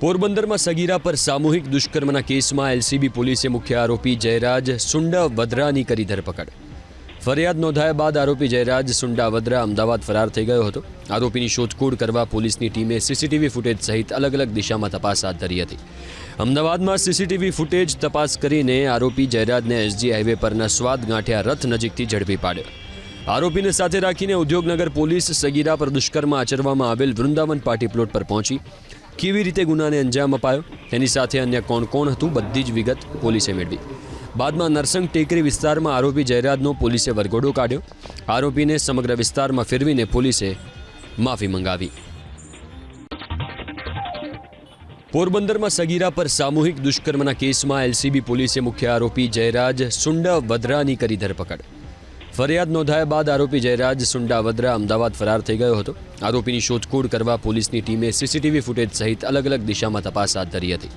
પોરબંદરમાં સગીરા પર સામૂહિક દુષ્કર્મના કેસમાં એલસીબી પોલીસે મુખ્ય આરોપી જયરાજ સુંડા વદ્રાની કરી ધરપકડ. ફરિયાદ નોંધાયા બાદ આરોપી જયરાજ સુંડા વદ્રા અમદાવાદ ફરાર થઈ ગયો હતો. આરોપીની શોધખોળ કરવા પોલીસની ટીમે સીસીટીવી ફૂટેજ સહિત અલગ અલગ દિશામાં તપાસ હાથ ધરી હતી. અમદાવાદમાં સીસીટીવી ફૂટેજ તપાસ કરીને આરોપી જયરાજને એસજી હાઈવે પરના સ્વાદ ગાંઠિયા રથ નજીકથી ઝડપી પાડ્યો. આરોપીને સાથે રાખીને ઉદ્યોગનગર પોલીસ સગીરા પર દુષ્કર્મ આચરવામાં આવેલ વૃંદાવન પાર્ટી પ્લોટ પર પહોંચી. કેવી રીતે ગુનાને અંજામ અપાયો? તેની સાથે અન્ય કોણ કોણ હતું? બધી જ વિગત પોલીસે મેળવી. બાદમાં નરસંગ ટેકરી વિસ્તારમાં આરોપી જયરાજનો પોલીસે વરઘોડો કાઢ્યો. આરોપીને સમગ્ર વિસ્તારમાં ફેરવીને પોલીસે માફી મંગાવી. પોરબંદરમાં સગીરા પર સામૂહિક દુષ્કર્મના કેસમાં એલસીબી પોલીસે મુખ્ય આરોપી જયરાજ સુંડા વદ્રાની કરી ધરપકડ. ફરિયાદ નોંધાયા બાદ આરોપી જયરાજ સુંડા વદ્રા અમદાવાદ ફરાર થઈ ગયો હતો. આરોપીની શોધખોળ કરવા પોલીસની ટીમે સીસીટીવી ફૂટેજ સહિત અલગ અલગ દિશામાં તપાસ હાથ ધરી હતી.